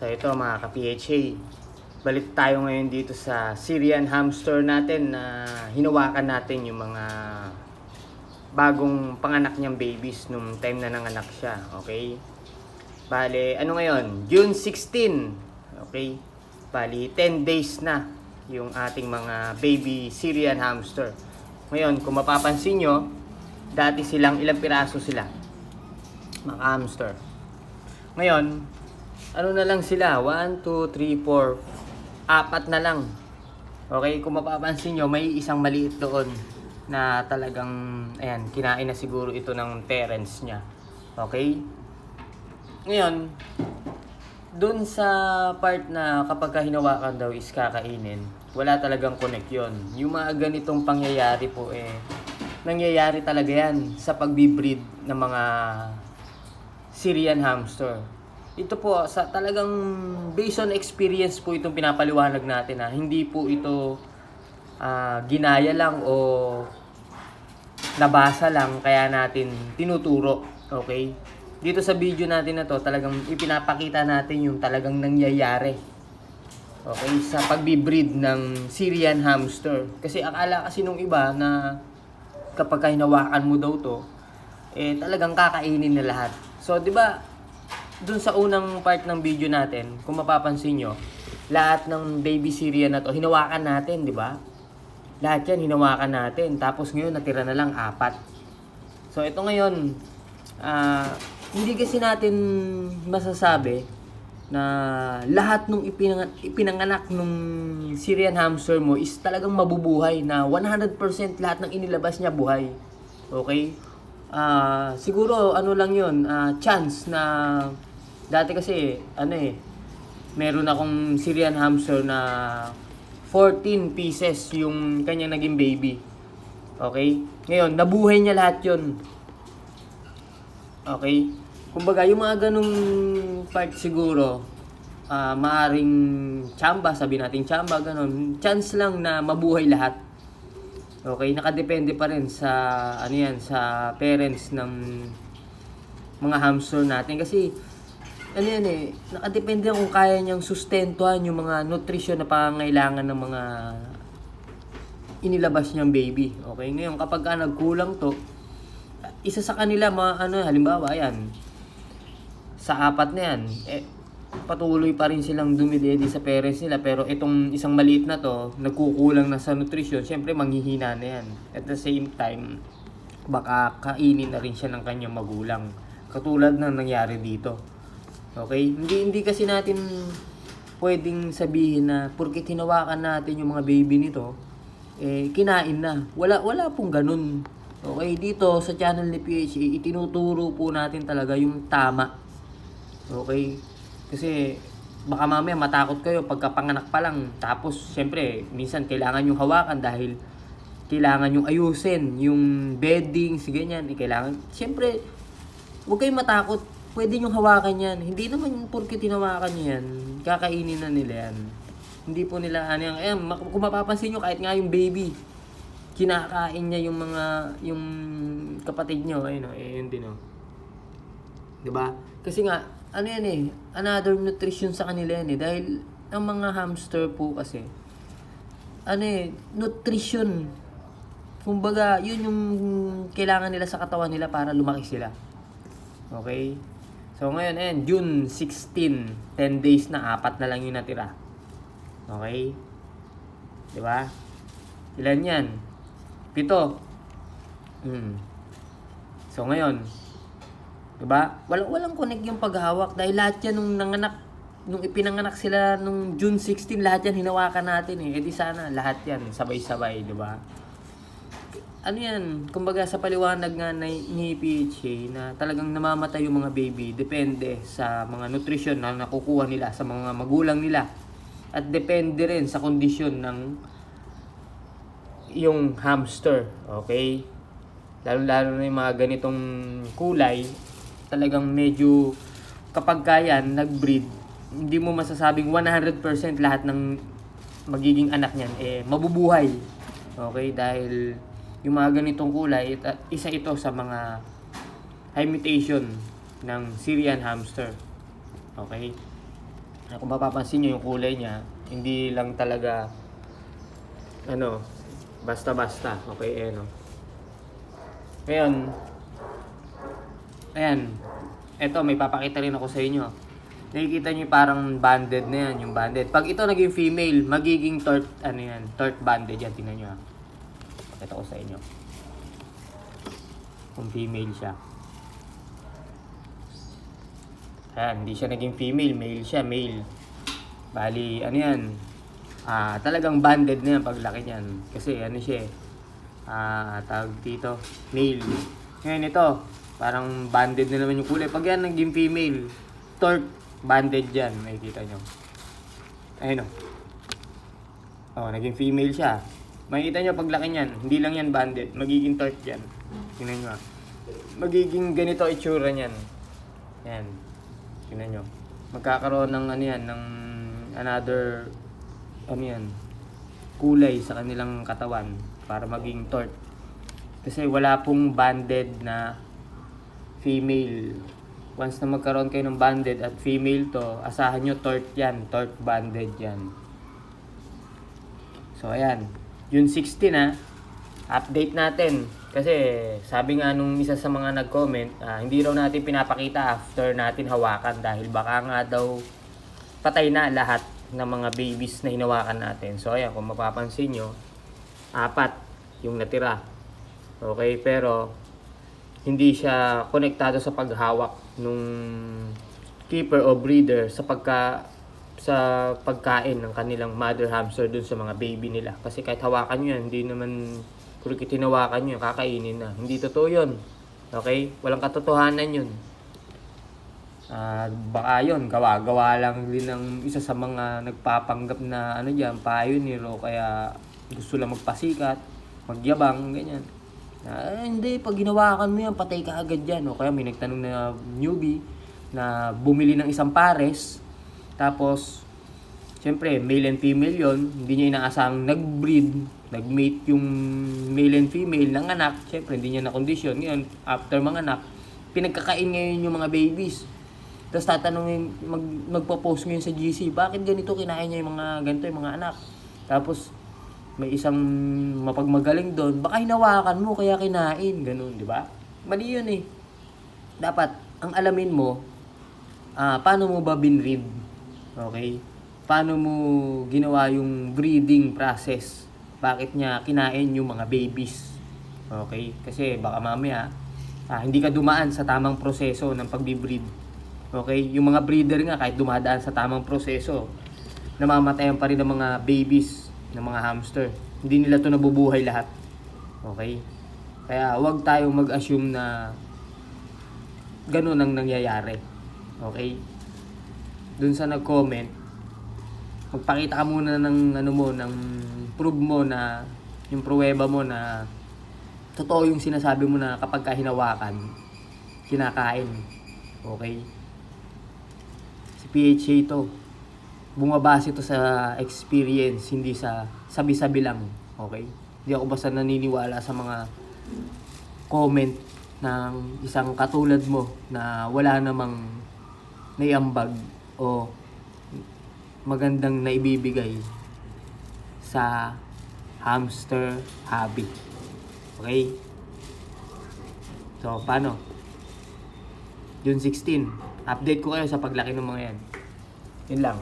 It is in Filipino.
So ito mga ka-PHA, balik tayo ngayon dito sa Syrian hamster natin na hinawakan natin yung mga bagong panganak niyang babies nung time na nanganak siya, okay? Bale, ano ngayon? June 16, okay? Bali, 10 days na yung ating mga baby Syrian hamster. Ngayon, kung mapapansin nyo, dati silang ilang piraso sila, mga hamster. Ngayon, ano na lang sila? 1, 2, 3, 4, apat na lang. Okay, kung mapapansin nyo, may isang maliit doon na talagang, ayan, kinain na siguro ito ng parents niya. Okay? Ngayon, doon sa part na kapag ka hinawakan daw is kakainin, wala talagang connect yun. Yung mga ganitong pangyayari po eh, nangyayari talaga yan sa pagbibreed ng mga Syrian hamster. Ito po, sa talagang based on experience po itong pinapaliwanag natin ha. Hindi po ito ah, ginaya lang o nabasa lang kaya natin tinuturo. Okay? Dito sa video natin na to, talagang ipinapakita natin yung talagang nangyayari. Okay? Sa pagbibreed ng Syrian hamster. Kasi akala kasi nung iba na kapag hinawakan mo daw to, eh talagang kakainin na lahat. So, di ba, dun sa unang part ng video natin, kung mapapansin nyo, lahat ng baby Syrian na to, hinawakan natin, di ba? Lahat yan, hinawakan natin. Tapos ngayon, natira na lang apat. So, ito ngayon, ah, hindi kasi natin masasabi na lahat nung ipinang, ipinanganak nung Syrian hamster mo is talagang mabubuhay na 100% lahat ng inilabas niya buhay. Okay? Ah, siguro ano lang 'yun, ah, chance na dati kasi ano eh meron akong Syrian hamster na 14 pieces yung kanyang naging baby. Okay? Ngayon, nabuhay niya lahat 'yon. Okay? Kumbaga, yung mga ganong part siguro, ah maaring chamba, sabi natin chamba, ganon. Chance lang na mabuhay lahat. Okay, nakadepende pa rin sa ano yan, sa parents ng mga hamster natin kasi ano yan eh, nakadepende kung kaya niyang sustentuhan yung mga nutrition na pangangailangan ng mga inilabas niyang baby. Okay, ngayon kapag ka nagkulang to, isa sa kanila mga ano halimbawa ayan sa apat na yan eh, patuloy pa rin silang dumidedi sa parents nila pero itong isang maliit na to nagkukulang na sa nutrition syempre manghihina na yan. At the same time baka kainin na rin siya ng kanyang magulang. Katulad ng nangyari dito okay hindi hindi kasi natin pwedeng sabihin na porque tinawakan natin yung mga baby nito eh kinain na wala wala pong ganun Okay, dito sa channel ni PHA, itinuturo po natin talaga yung tama. Okay? Kasi baka mamaya matakot kayo pagkapanganak pa lang. Tapos, syempre, minsan kailangan yung hawakan dahil kailangan yung ayusin, yung bedding, si ganyan. Eh, kailangan, syempre, huwag kayong matakot. Pwede yung hawakan yan. Hindi naman porke tinawakan nyo yan, kakainin na nila yan. Hindi po nila, ano yan, eh, kung mapapansin nyo, kahit nga yung baby, kinakain niya yung mga yung kapatid niyo ayun oh, eh yun din oh. 'Di ba? Kasi nga ano yan eh, another nutrition sa kanila yan eh dahil ang mga hamster po kasi ano eh, nutrition. Kumbaga, yun yung kailangan nila sa katawan nila para lumaki sila. Okay? So ngayon, ayan, June 16, 10 days na, apat na lang yung natira. Okay? 'Di ba? Ilan yan? Pito. Hmm. So ngayon, 'di ba? Walang walang connect yung paghawak dahil lahat yan nung nanganak nung ipinanganak sila nung June 16, lahat yan hinawakan natin eh. Eh di sana lahat yan sabay-sabay, 'di ba? Ano yan, kumbaga sa paliwanag nga na, ni PHA na talagang namamatay yung mga baby depende sa mga nutrition na nakukuha nila sa mga magulang nila at depende rin sa kondisyon ng yung hamster, okay? Lalo-lalo na yung mga ganitong kulay, talagang medyo kapag kaya nag-breed, hindi mo masasabing 100% lahat ng magiging anak niyan eh mabubuhay. Okay? Dahil yung mga ganitong kulay, ita- isa ito sa mga high ng Syrian hamster. Okay? kung mapapansin nyo yung kulay niya, hindi lang talaga ano, basta-basta. Okay, eh, no? Ngayon, ayan, eto may papakita rin ako sa inyo. Nakikita yung parang banded na yan, yung banded. Pag ito naging female, magiging tort, ano yan, tort banded yan, tingnan nyo ha. Pakita ko sa inyo. Kung female siya. Ayan, hindi siya naging female, male siya, male. Bali, ano yan, ah, talagang banded na yan paglaki niyan. Kasi ano siya eh, ah, tawag dito, male. Ngayon ito, parang banded na naman yung kulay. Pag yan naging female, tort, banded yan, makikita nyo. Ayun o. Oh, naging female siya. Makikita nyo paglaki niyan, hindi lang yan banded, magiging tort yan. Tingnan nyo ah. Magiging ganito itsura niyan. Yan. Tingnan nyo. Magkakaroon ng ano yan, ng another, ano yan, kulay sa kanilang katawan para maging tort. Kasi wala pong banded na female. Once na magkaroon kayo ng banded at female to, asahan nyo tort yan, tort banded yan. So ayan, yung 60 na, update natin. Kasi sabi nga nung isa sa mga nag-comment, ah, hindi raw natin pinapakita after natin hawakan dahil baka nga daw patay na lahat ng mga babies na hinawakan natin. So ayan, kung mapapansin nyo, apat yung natira. Okay, pero hindi siya konektado sa paghawak nung keeper o breeder sa pagka sa pagkain ng kanilang mother hamster dun sa mga baby nila. Kasi kahit hawakan nyo yan, hindi naman kung tinawakan nyo, kakainin na. Hindi totoo yun. Okay? Walang katotohanan yun. Ah, baka yun, gawa-gawa lang din ng isa sa mga nagpapanggap na ano diyan, pioneer o kaya gusto lang magpasikat, magyabang, ganyan. Ah, hindi, pag ginawakan mo yan, patay ka agad yan. O kaya may nagtanong na newbie na bumili ng isang pares, tapos, syempre, male and female yon hindi niya inaasahang nag-breed, nag-mate yung male and female ng anak, syempre, hindi niya na-condition. Ngayon, after mga anak, pinagkakain ngayon yung mga babies. Tapos tatanungin, mag, magpo-post ngayon sa GC, bakit ganito kinain niya yung mga ganito yung mga anak? Tapos, may isang mapagmagaling doon, baka hinawakan mo kaya kinain, ganun, di ba? Mali yun eh. Dapat, ang alamin mo, ah, paano mo ba binread? Okay? Paano mo ginawa yung breeding process? Bakit niya kinain yung mga babies? Okay? Kasi baka mamaya, ah, hindi ka dumaan sa tamang proseso ng pagbibreed. Okay? Yung mga breeder nga, kahit dumadaan sa tamang proseso, namamatayan pa rin ng mga babies ng mga hamster. Hindi nila to nabubuhay lahat. Okay? Kaya wag tayong mag-assume na ganun ang nangyayari. Okay? Dun sa nag-comment, magpakita ka muna ng ano mo, ng prove mo na yung pruweba mo na totoo yung sinasabi mo na kapag ka hinawakan, kinakain. Okay? Si PHA to. Bumabase to sa experience, hindi sa sabi-sabi lang. Okay? Hindi ako basta naniniwala sa mga comment ng isang katulad mo na wala namang naiambag o magandang naibibigay sa hamster hobby. Okay? So, paano? June 16. Update ko kayo sa paglaki ng mga yan. Yun lang.